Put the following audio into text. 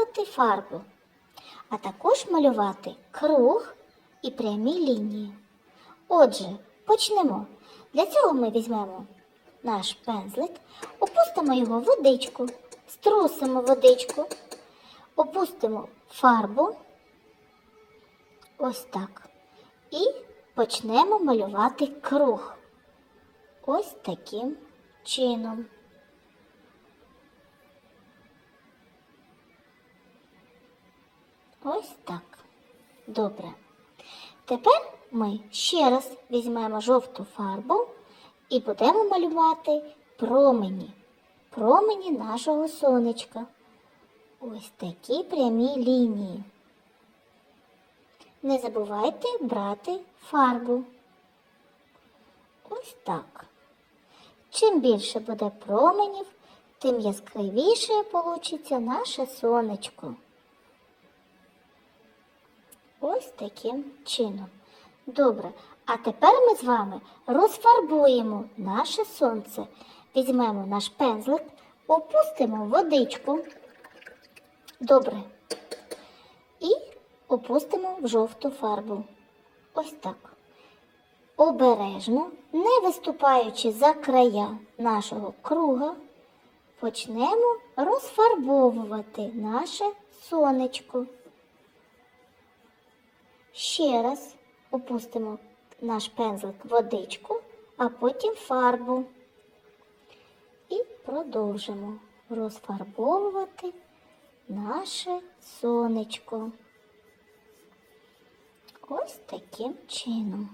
використовувати фарбу, а також малювати круг і прямі лінії. Отже, почнемо. Для цього ми візьмемо наш пензлик, опустимо його в водичку, струсимо водичку, опустимо фарбу. Ось так. І почнемо малювати круг. Ось таким чином. Ось так. Добре. Тепер ми ще раз візьмемо жовту фарбу і будемо малювати промені. Промені нашого сонечка. Ось такі прямі лінії. Не забувайте брати фарбу. Ось так. Чим більше буде променів, тим яскравіше получиться наше сонечко. Ось таким чином. Добре. А тепер ми з вами розфарбуємо наше сонце. Візьмемо наш пензлик, опустимо водичку. Добре. І опустимо в жовту фарбу. Ось так. Обережно, не виступаючи за края нашого круга, почнемо розфарбовувати наше сонечко. Ще раз опустимо наш пензлик водичку, а потім фарбу. І продовжимо розфарбовувати наше сонечко. Ось таким чином.